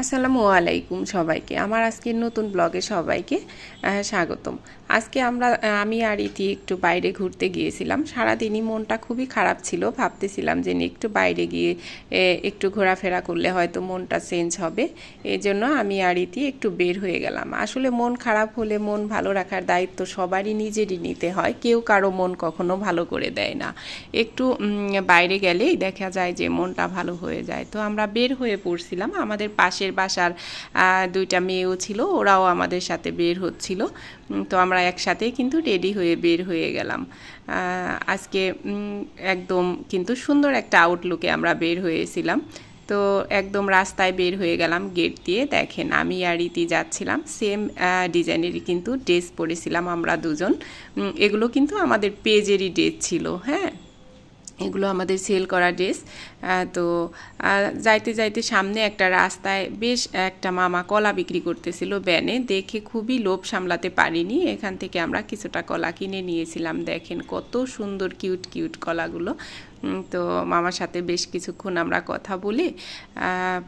আসসালামু আলাইকুম সবাইকে। আমার আজকের নতুন ব্লগে সবাইকে স্বাগতম। আজকে আমরা আমি আর ইতি একটু বাইরে ঘুরতে গিয়েছিলাম। সারাদিনই মনটা খুবই খারাপ ছিল। ভাবতেছিলাম যে একটু বাইরে গিয়ে একটু ঘোরাফেরা করলে হয়তো মনটা চেঞ্জ হবে। এই জন্য আমি আর ইতি একটু বের হয়ে গেলাম। আসলে মন খারাপ হলে মন ভালো রাখার দায়িত্ব সবারই, নিজেরই নিতে হয়। কেউ কারও মন কখনো ভালো করে দেয় না। একটু বাইরে গেলেই দেখা যায় যে মনটা ভালো হয়ে যায়। তো আমরা বের হয়ে পড়ছিলাম আমাদের পাশের বাসার দুইটা মেয়েও ছিল, ওরাও আমাদের সাথে বের হচ্ছিল। তো আমরা একসাথেই কিন্তু রেডি হয়ে বের হয়ে গেলাম। আজকে একদম কিন্তু সুন্দর একটা আউটলুকে আমরা বের হয়েছিলাম। তো একদম রাস্তায় বের হয়ে গেলাম গেট দিয়ে। দেখেন, আমি আর রীতি যাচ্ছিলাম। সেম ডিজাইনেরই কিন্তু ড্রেস পরেছিলাম আমরা দুজন। এগুলো কিন্তু আমাদের পেজেরই ড্রেস ছিল হ্যাঁ? এগুলো আমাদের সেল করা ড্রেস তো যাইতে যাইতে সামনে একটা রাস্তায় বেশ একটা মামা কলা বিক্রি করতেছিল ব্যানে দেখে খুবই লোভ সামলাতে পারিনি। এখান থেকে আমরা কিছুটা কলা কিনে নিয়েছিলাম। দেখেন কত সুন্দর কিউট কিউট কলাগুলো। তো মামার সাথে বেশ কিছুক্ষণ আমরা কথা বলে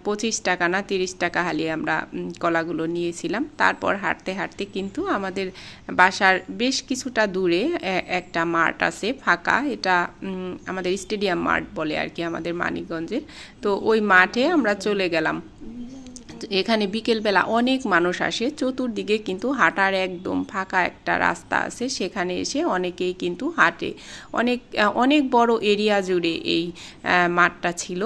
পঁচিশ টাকা না তিরিশ টাকা হালিয়ে আমরা কলাগুলো নিয়েছিলাম। তারপর হাঁটতে হাঁটতে কিন্তু আমাদের বাসার বেশ কিছুটা দূরে একটা মাঠ আছে ফাঁকা, এটা আমাদের স্টেডিয়াম মাঠ বলে আর কি আমাদের মানিকগঞ্জের। তো ওই মাঠে আমরা চলে গেলাম। এখানে বিকেলবেলা অনেক মানুষ আসে। চতুর্দিকে কিন্তু হাঁটার একদম ফাঁকা একটা রাস্তা আছে। সেখানে এসে অনেকেই কিন্তু হাঁটে। অনেক অনেক বড় এরিয়া জুড়ে এই মাঠটা ছিল।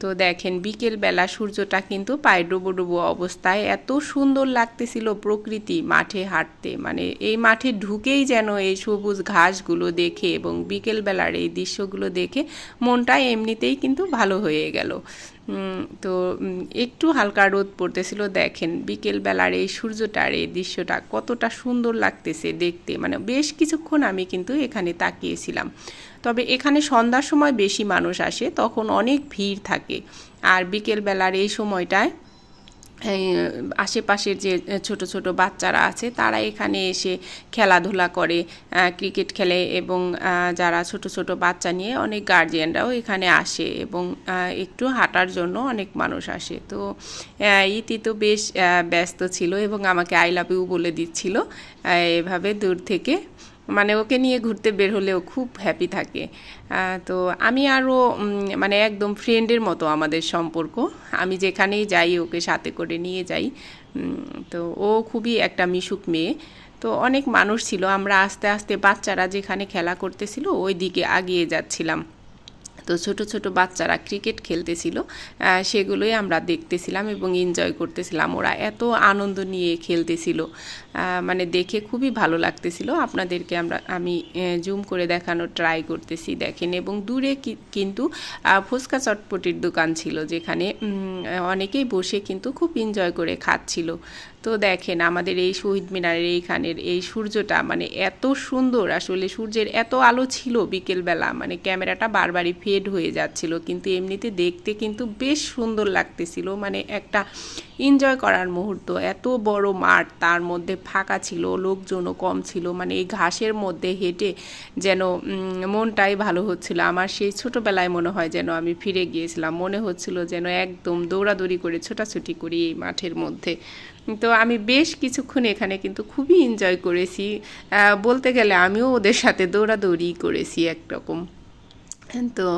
তো দেখেন বিকেলবেলা সূর্যটা কিন্তু পায়ে ডুবো ডুবো অবস্থায় এত সুন্দর লাগতেছিল প্রকৃতি মাঠে হাঁটতে। মানে এই মাঠে ঢুকেই যেন এই সবুজ ঘাসগুলো দেখে এবং বিকেলবেলার এই দৃশ্যগুলো দেখে মনটা এমনিতেই কিন্তু ভালো হয়ে গেল। তো একটু হালকা রোদ পড়তেছিল, দেখেন, বিকেলবেলার এই সূর্যটার এই দৃশ্যটা কতটা সুন্দর লাগতেছে দেখতে। মানে বেশ কিছুক্ষণ আমি কিন্তু এখানে তাকিয়েছিলাম। তবে এখানে সন্ধ্যার সময় বেশি মানুষ আসে, তখন অনেক ভিড় থাকে। আর বিকেলবেলার এই সময়টায় আশেপাশের যে ছোট ছোট বাচ্চারা আছে, তারা এখানে এসে খেলাধুলা করে ক্রিকেট খেলে এবং যারা ছোট ছোট বাচ্চা নিয়ে অনেক গার্জিয়ানরাও এখানে আসে এবং একটু হাঁটার জন্য অনেক মানুষ আসে। তো ইতি তো বেশ ব্যস্ত ছিল এবং আমাকে আই লাভ ইউ বলে দিচ্ছিল এভাবে দূর থেকে। মানে ওকে নিয়ে ঘুরতে বের হলেও খুব হ্যাপি থাকে। তো আমি আরও মানে একদম ফ্রেন্ডের মতো আমাদের সম্পর্ক। আমি যেখানেই যাই, ওকে সাথে করে নিয়ে যাই। তো ও খুবই একটা মিশুক মেয়ে। তো অনেক মানুষ ছিল, আমরা আস্তে আস্তে বাচ্চারা যেখানে খেলা করতেছিল ওই দিকে আগিয়ে যাচ্ছিলাম। তো ছোট ছোট বাচ্চারা ক্রিকেট খেলতেছিল সেগুলোই আমরা দেখতেছিলাম এবং এনজয় করতেছিলাম। ওরা এত আনন্দ নিয়ে খেলতেছিল মানে দেখে খুবই ভালো লাগতেছিল। আপনাদেরকে আমরা, আমি জুম করে দেখানো ট্রাই করতেছি, দেখেন। এবং দূরে কিন্তু ফুচকা চটপটির দোকান ছিল, যেখানে অনেকেই বসে কিন্তু খুব এনজয় করে খাচ্ছিল। তো দেখেন, আমাদের এই শহীদ মিনারের এইখানের এই সূর্যটা মানে এত সুন্দর। আসলে সূর্যের এত আলো ছিল বিকেলবেলা মানে ক্যামেরাটা বারবারই ফেড হয়ে যাচ্ছিল, কিন্তু এমনিতে দেখতে কিন্তু বেশ সুন্দর লাগতেছিল। মানে একটা এনজয় করার মুহূর্ত। এত বড় মাঠ, তার মধ্যে ফাঁকা ছিল, লোকজনও কম ছিল। মানে এই ঘাসের মধ্যে হেঁটে যেন মনটাই ভালো হচ্ছিল। আমার সেই ছোটোবেলায় মনে হয় যেন আমি ফিরে গিয়েছিলাম। মনে হচ্ছিল যেন একদম দৌড়াদৌড়ি করে ছোটাছুটি করি এই মাঠের মধ্যে। তো আমি বেশ কিছুক্ষণ এখানে কিন্তু খুবই এনজয় করেছি। বলতে গেলে আমিও ওদের সাথে দৌড়াদৌড়ি করেছি একরকম। তো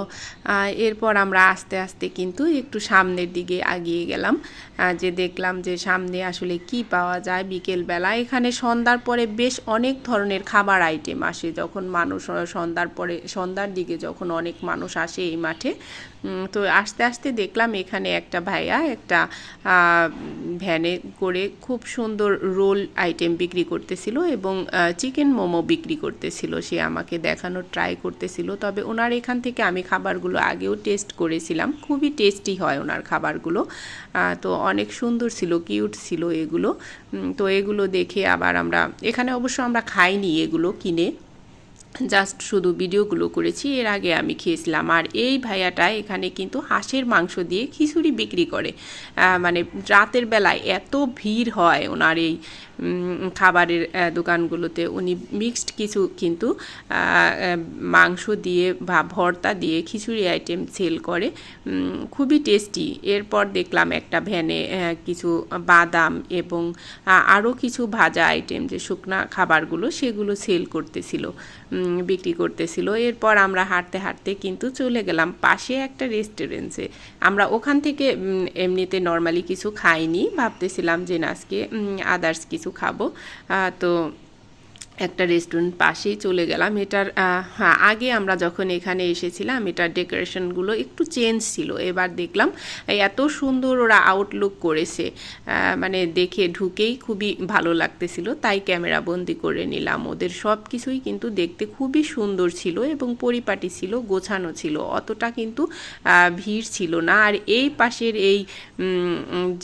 এরপর আমরা আস্তে আস্তে কিন্তু একটু সামনের দিকে আগিয়ে গেলাম। যে দেখলাম যে সামনে আসলে কি পাওয়া যায় বিকেলবেলা। এখানে সন্ধ্যার পরে বেশ অনেক ধরনের খাবার আইটেম আসে। যখন মানুষ সন্ধ্যার পরে, সন্ধ্যার দিকে যখন অনেক মানুষ আসে এই মাঠে তো আস্তে আস্তে দেখলাম এখানে একটা ভাইয়া একটা ভ্যানে করে খুব সুন্দর রোল আইটেম বিক্রি করতেছিল এবং চিকেন মোমো বিক্রি করতেছিল। সে আমাকে দেখানোর ট্রাই করতেছিল। তবে ওনার এখান থেকে আমি খাবারগুলো আগেও টেস্ট করেছিলাম। খুবই টেস্টি হয় ওনার খাবারগুলো। তো অনেক সুন্দর ছিল, কিউট ছিল এগুলো। তো এগুলো দেখে আবার আমরা, এখানে অবশ্য আমরা খাইনি এগুলো কিনে। জাস্ট শুধু ভিডিওগুলো করেছি, এর আগে আমি খেয়েছিলাম। আর এই ভাইয়াটা এখানে কিন্তু হাঁসের মাংস দিয়ে খিচুড়ি বিক্রি করে। মানে রাতের বেলায় এত ভিড় হয় ওনার এই খাবারের দোকানগুলোতে। উনি মিক্সড কিছু কিন্তু মাংস দিয়ে বা ভর্তা দিয়ে খিচুড়ি আইটেম সেল করে। খুবই টেস্টি এরপর দেখলাম একটা ভ্যানে কিছু বাদাম এবং আরও কিছু ভাজা আইটেম যে শুকনা খাবারগুলো সেগুলো সেল করতেছিল। বিক্রি করতেছিল। এরপর আমরা হাঁটতে হাঁটতে কিন্তু চলে গেলাম পাশে একটা রেস্টুরেন্টে আমরা ওখান থেকে এমনিতে নর্মালি কিছু খাইনি। ভাবতেছিলাম যে নাজকে আদার্স কিছু খাব। তো একটা রেস্টুরেন্ট পাশেই চলে গেলাম। এটার হ্যাঁ আগে আমরা যখন এখানে এসেছিলাম, এটার ডেকোরেশনগুলো একটু চেঞ্জ ছিল। এবার দেখলাম এত সুন্দর ওরা আউটলুক করেছে। মানে দেখে ঢুকেই খুবই ভালো লাগতেছিল। তাই ক্যামেরা বন্দি করে নিলাম। ওদের সব কিছুই কিন্তু দেখতে খুবই সুন্দর ছিল এবং পরিপাটি ছিল, গোছানো ছিল। অতটা কিন্তু ভিড় ছিল না। আর এই পাশের এই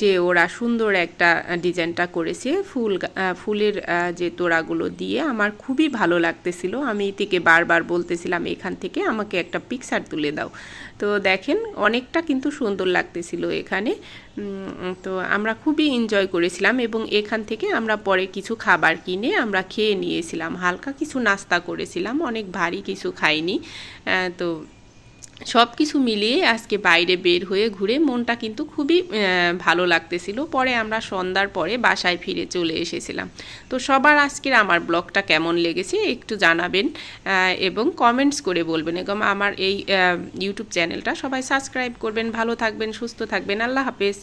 যে ওরা সুন্দর একটা ডিজাইনটা করেছে, ফুল ফুলের যে তোড়াগুলো দিয়ে আমার খুবই ভালো লাগতেছিল। আমি থেকে বারবার বলতেছিলাম, এখান থেকে আমাকে একটা পিকচার তুলে দাও। তো দেখেন, অনেকটা কিন্তু সুন্দর লাগতেছিল এখানে। তো আমরা খুবই এনজয় করেছিলাম এবং এখান থেকে আমরা পরে কিছু খাবার কিনে আমরা খেয়ে নিয়েছিলাম। হালকা কিছু নাস্তা করেছিলাম, অনেক ভারী কিছু খাইনি। তো সব কিছু মিলিয়ে আজকে বাইরে বের হয়ে ঘুরে মনটা কিন্তু খুবই ভালো লাগতেছিল। পরে আমরা সন্ধ্যার পরে বাসায় ফিরে চলে এসেছিলাম। তো সবার আজকের আমার ব্লগটা কেমন লেগেছে একটু জানাবেন এবং কমেন্টস করে বলবেন। এবং আমার এই ইউটিউব চ্যানেলটা সবাই সাবস্ক্রাইব করবেন। ভালো থাকবেন, সুস্থ থাকবেন। আল্লাহ হাফেজ।